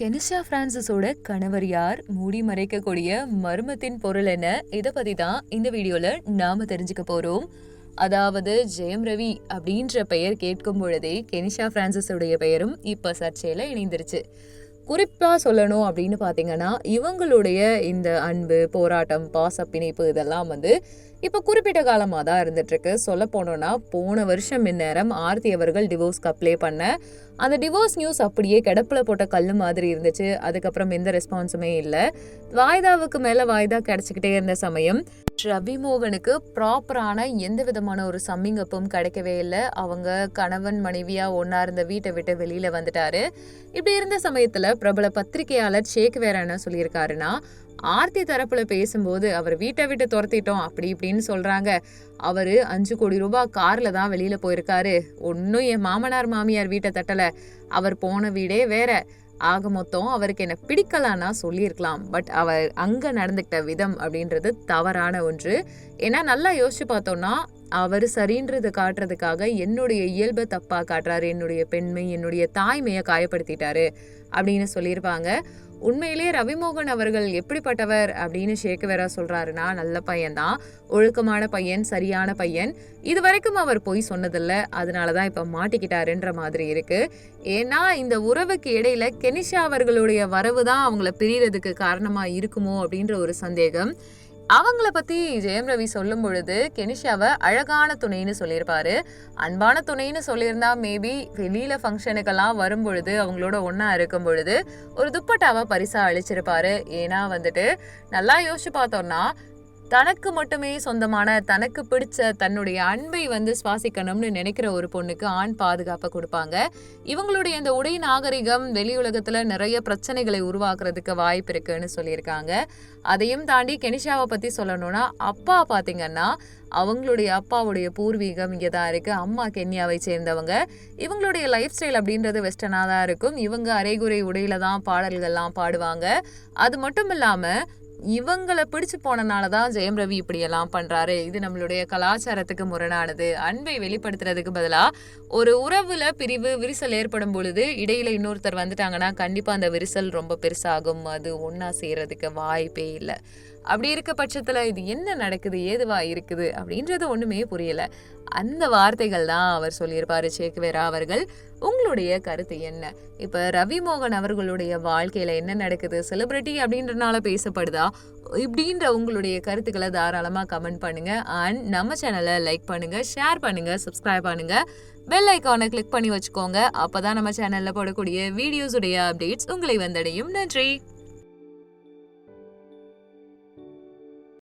Kenisha பிரான்சிஸோட கணவர் யார்? மூடி மறைக்கக்கூடிய மர்மத்தின் பொருள் என்ன? இதை பத்தி தான் இந்த வீடியோல நாம தெரிஞ்சுக்க போறோம். அதாவது ஜெயம் ரவி அப்படின்ற பெயர் கேட்கும் பொழுதே கெனிஷா பிரான்சிஸோடைய பெயரும் இப்ப சர்ச்சையில இணைந்துருச்சு. குறிப்பாக சொல்லணும் அப்படின்னு பார்த்தீங்கன்னா இவங்களுடைய இந்த அன்பு போராட்டம் பாச பிணைப்பு இதெல்லாம் வந்து இப்போ குறிப்பிட்ட காலமாக தான் இருந்துட்டுருக்கு. சொல்ல போனோன்னா போன வருஷம் இந்நேரம் ஆர்த்தி அவர்கள் டிவோர்ஸ்க்கு அப்ளை பண்ண அந்த டிவோர்ஸ் நியூஸ் அப்படியே கிடப்பில் போட்ட கல் மாதிரி இருந்துச்சு. அதுக்கப்புறம் எந்த ரெஸ்பான்ஸுமே இல்லை. வாய்தாவுக்கு மேலே வாய்தா கிடச்சிக்கிட்டே இருந்த சமயம் ரவிமோகனுக்கு ப்ராப்பரான எந்த விதமான ஒரு சம்மிங்கப்பும் கிடைக்கவே இல்லை. அவங்க கணவன் மனைவியா ஒன்னா இருந்த வீட்டை விட்டு வெளியில வந்துட்டாரு. இப்படி இருந்த சமயத்துல பிரபல பத்திரிகையாளர் ஷேக் வேற என்ன சொல்லியிருக்காருன்னா ஆர்த்தி தரப்புல பேசும்போது அவர் வீட்டை விட்டு துரத்திட்டோம் அப்படி இப்படின்னு சொல்றாங்க. அவரு அஞ்சு கோடி ரூபாய் கார்ல தான் வெளியில போயிருக்காரு. ஒன்னும் என் மாமனார் மாமியார் வீட்டை தட்டல. அவர் போன வீடே வேற. ஆக மொத்தம் அவருக்கு என்ன பிடிக்கலான்னா சொல்லியிருக்கலாம். பட் அவர் அங்க நடந்துக்கிட்ட விதம் அப்படின்றது தவறான ஒன்று. ஏன்னா நல்லா யோசிச்சு பார்த்தோம்னா அவர் சரின்றது காட்டுறதுக்காக என்னுடைய இயல்பை தப்பா காட்டுறாரு. என்னுடைய பெண்மை என்னுடைய தாய்மையை காயப்படுத்திட்டாரு அப்படின்னு சொல்லியிருப்பாங்க. உண்மையிலேயே ரவிமோகன் அவர்கள் எப்படிப்பட்டவர் அப்படின்னு ஷேக்குவேரா சொல்றாருன்னா நல்ல பையன்தான் ஒழுக்கமான பையன் சரியான பையன். இது வரைக்கும் அவர் பொய் சொன்னதில்ல. அதனாலதான் இப்ப மாட்டிக்கிட்டாருன்ற மாதிரி இருக்கு. ஏன்னா இந்த உறவுக்கு இடையில கெனிஷா அவர்களுடைய வரவு தான் அவங்கள பிரியறதுக்கு காரணமா இருக்குமோ அப்படின்ற ஒரு சந்தேகம். அவங்கள பத்தி ஜெயம் ரவி சொல்லும் பொழுது கெனிஷாவை அழகான துணைன்னு சொல்லியிருப்பாரு. அன்பான துணைன்னு சொல்லியிருந்தா மேபி வெளியில ஃபங்க்ஷனுக்கெல்லாம் வரும் பொழுது அவங்களோட ஒன்னா இருக்கும் பொழுது ஒரு துப்பட்டாவை பரிசா அழிச்சிருப்பாரு ஏன்னா வந்துட்டு நல்லா யோசிச்சு பார்த்தோம்னா தனக்கு மட்டுமே சொந்தமான தனக்கு பிடிச்ச தன்னுடைய அன்பை வந்து சுவாசிக்கணும்னு நினைக்கிற ஒரு பொண்ணுக்கு ஆண் பாதுகாப்பை கொடுப்பாங்க. இவங்களுடைய இந்த உடை நாகரிகம் வெளி உலகத்துல நிறைய பிரச்சனைகளை உருவாக்குறதுக்கு வாய்ப்பு இருக்குன்னு சொல்லியிருக்காங்க. அதையும் தாண்டி கெனிஷாவை பத்தி சொல்லணும்னா அப்பா பாத்தீங்கன்னா அவங்களுடைய அப்பாவுடைய பூர்வீகம் இங்கே தான் இருக்கு. அம்மா கென்யாவை சேர்ந்தவங்க. இவங்களுடைய லைஃப் ஸ்டைல் அப்படின்றது வெஸ்டர்னாக தான் இருக்கும். இவங்க அரைகுறை உடையில தான் பாடல்கள்லாம் பாடுவாங்க. அது மட்டும் இல்லாமல் இவங்களை பிடிச்சு போனனால தான் ஜெயம் ரவி இப்படியெல்லாம் பண்றாரு. இது நம்மளுடைய கலாச்சாரத்துக்கு முரணானது. அன்பை வெளிப்படுத்துறதுக்கு பதிலாக ஒரு உறவுல பிரிவு விரிசல் ஏற்படும் பொழுது இடையில இன்னொருத்தர் வந்துட்டாங்கன்னா கண்டிப்பா அந்த விரிசல் ரொம்ப பெருசாகும். அது ஒன்னா செய்யறதுக்கு வாய்ப்பே இல்லை. அப்படி இருக்க பட்சத்தில் இது என்ன நடக்குது? ஏதுவா இருக்குது? அப்படின்றது ஒன்றுமே புரியல. அந்த வார்த்தைகள் தான் அவர் சொல்லியிருப்பார் சேக்குவேரா அவர்கள். உங்களுடைய கருத்து என்ன? இப்போ ரவி மோகன் அவர்களுடைய வாழ்க்கையில் என்ன நடக்குது? செலிப்ரிட்டி அப்படின்றனால பேசப்படுதா? இப்படின்ற உங்களுடைய கருத்துக்களை தாராளமாக கமெண்ட் பண்ணுங்கள் அண்ட் நம்ம சேனலை லைக் பண்ணுங்கள் ஷேர் பண்ணுங்கள் சப்ஸ்கிரைப் பண்ணுங்கள் பெல் ஐக்கானை கிளிக் பண்ணி வச்சுக்கோங்க. அப்போ தான் நம்ம சேனலில் போடக்கூடிய வீடியோஸுடைய அப்டேட்ஸ் உங்களை வந்தடையும். நன்றி!